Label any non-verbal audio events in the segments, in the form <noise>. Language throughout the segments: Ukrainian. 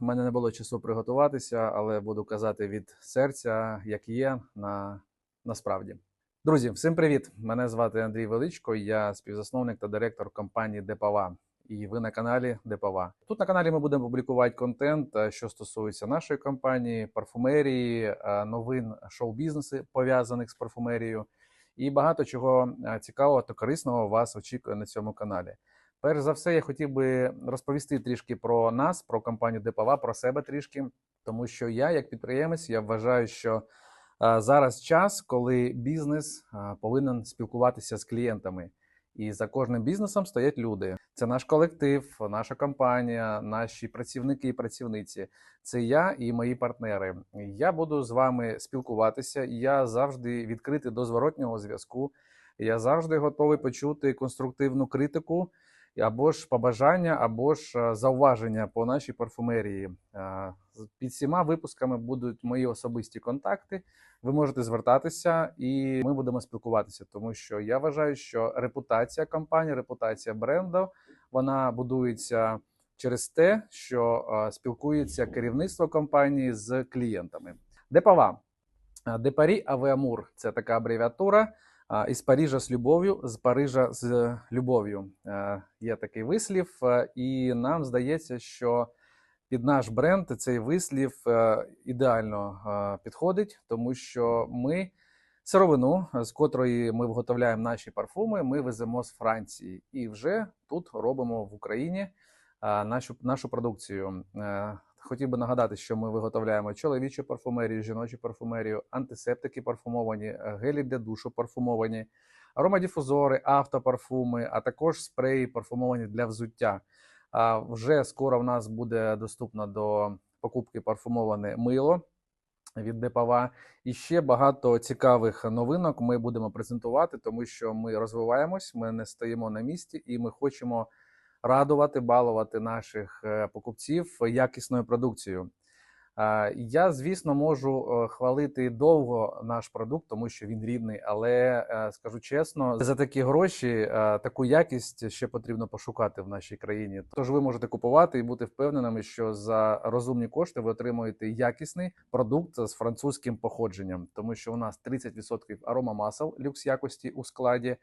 в мене не було часу приготуватися, але буду казати від серця, як є на насправді. Друзі, всім привіт! Мене звати Андрій Величко. Я співзасновник та директор компанії Депава. І ви на каналі Депава. Тут на каналі ми будемо публікувати контент, е, що стосується нашої компанії, парфумерії, е, новин шоу-бізнесу пов'язаних з парфумерією, і багато чого е, цікавого та корисного вас очікує на цьому каналі. Перш за все, я хотів би розповісти трішки про нас, про компанію Депава, про себе трішки, тому що я, як підприємець, я вважаю, що зараз час, коли бізнес повинен спілкуватися з клієнтами. І за кожним бізнесом стоять люди. Це наш колектив, наша компанія, наші працівники і працівниці. Це я і мої партнери. Я буду з вами спілкуватися. Я завжди відкритий до зворотнього зв'язку. Я завжди готовий почути конструктивну критику або ж побажання, або ж е, зауваження по нашій парфумерії. Е, Під всіма випусками будуть мої особисті контакти. Ви можете звертатися, і ми будемо спілкуватися, тому що я вважаю, що репутація компанії, репутація бренду вона будується через те, що е, спілкується керівництво компанії з клієнтами. Депава. Депарі Авеамур це така абревіатура. Із Парижа з любов'ю, з Парижа з любов'ю. Е, Є такий вислів, е, і нам здається, що під наш бренд цей вислів е, ідеально підходить, тому що ми сировину, з котрої ми виготовляємо наші парфуми, ми веземо з Франції і вже тут робимо в Україні нашу, нашу продукцію. Хотів би нагадати, що ми виготовляємо чоловічу парфумерію, жіночу парфумерію, антисептики парфумовані, е, гелі для душу парфумовані, аромадіфузори, автопарфуми, а також спреї парфумовані для взуття. А вже скоро в нас буде доступно до покупки парфумоване мило від Депава. І ще багато цікавих новинок ми будемо презентувати, тому що ми розвиваємось, ми не стоїмо на місці і ми хочемо радувати, балувати наших е, покупців якісною продукцією. Е, Я, звісно, можу е, хвалити довго наш продукт, тому що він рідний, але скажу чесно, за такі гроші таку якість ще потрібно пошукати в нашій країні. Тож ви можете купувати і бути впевненими, що за розумні кошти ви отримуєте якісний продукт з французьким походженням, тому що у нас 30% аромамасел люкс якості у складі.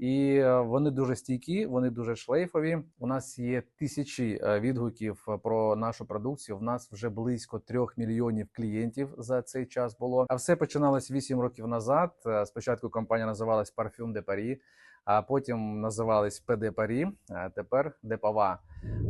І е, вони дуже стійкі, вони дуже шлейфові. У нас є тисячі е, відгуків е, про нашу продукцію. У нас вже близько трьох мільйонів клієнтів за цей час було. А все починалось 8 років назад. Спочатку компанія називалась Parfum de Paris, а потім називались PD Paris, а тепер Депава.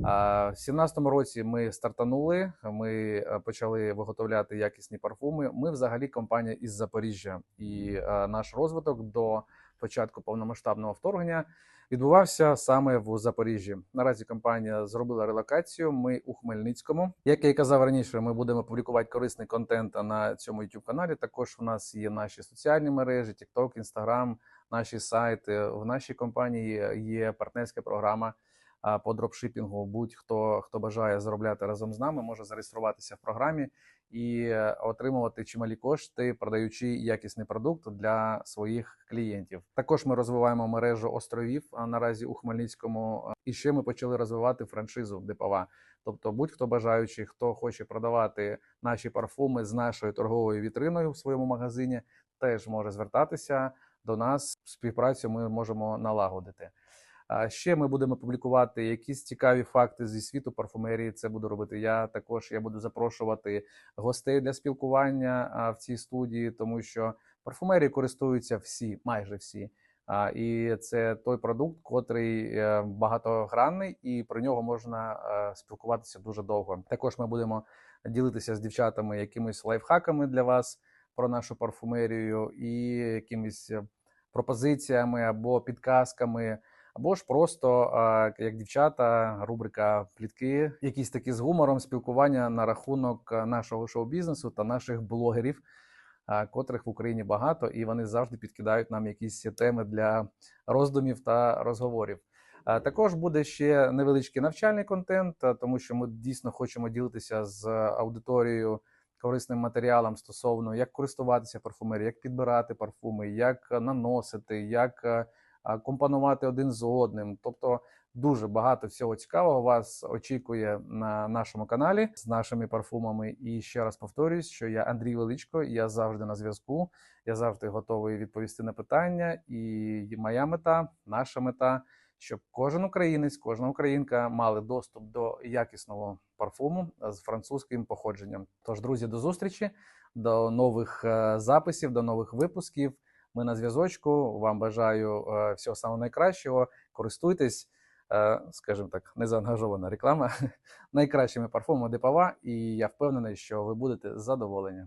А В 17-му році ми стартанули. Ми е, почали виготовляти якісні парфуми. Ми взагалі компанія із Запоріжжя, і е, наш розвиток до початку повномасштабного вторгнення відбувався саме в Запоріжжі. Наразі компанія зробила релокацію. Ми у Хмельницькому. Як я і казав раніше, ми будемо публікувати корисний контент на цьому youtube каналі. Також у нас є наші соціальні мережі, TikTok, Instagram, наші сайти. В нашій компанії є партнерська програма. По дропшипінгу будь-хто хто бажає заробляти разом з нами, може зареєструватися в програмі і отримувати чималі кошти, продаючи якісний продукт для своїх клієнтів. Також ми розвиваємо мережу островів наразі у Хмельницькому. І ще ми почали розвивати франшизу Депава. Тобто, будь-хто бажаючий, хто хоче продавати наші парфуми з нашою торговою вітриною в своєму магазині, теж може звертатися до нас. Співпрацю ми можемо налагодити. Ще ми будемо публікувати якісь цікаві факти зі світу парфумерії. Це буду робити я. Також я буду запрошувати гостей для спілкування в цій студії, тому що парфумерією користуються всі, майже всі. І це той продукт, котрий е, багатогранний, і про нього можна е, спілкуватися дуже довго. Також ми будемо ділитися з дівчатами якимись лайфхаками для вас про нашу парфумерію і якимись е, пропозиціями або підказками. Або ж просто як дівчата, рубрика плітки, якісь такі з гумором спілкування на рахунок нашого шоу-бізнесу та наших блогерів, котрих в Україні багато, і вони завжди підкидають нам якісь теми для роздумів та розговорів. Також буде ще невеличкий навчальний контент, тому що ми дійсно хочемо ділитися з аудиторією корисним матеріалом стосовно як користуватися парфумерією, як підбирати парфуми, як наносити, як компонувати один з одним. Тобто дуже багато всього цікавого вас очікує на нашому каналі з нашими парфумами. І ще раз повторюсь, що я Андрій Величко, я завжди на зв'язку. Я завжди готовий відповісти на питання. І моя мета, наша мета, щоб кожен українець, кожна українка мали доступ до якісного парфуму з французьким походженням. Тож, друзі, до зустрічі, до нових е, записів, до нових випусків. Ми на зв'язочку. Вам бажаю е, всього самого найкращого. Користуйтесь, е, скажімо так, незаангажована реклама <laughs> найкращими парфумами Депава, і я впевнений, що ви будете задоволені.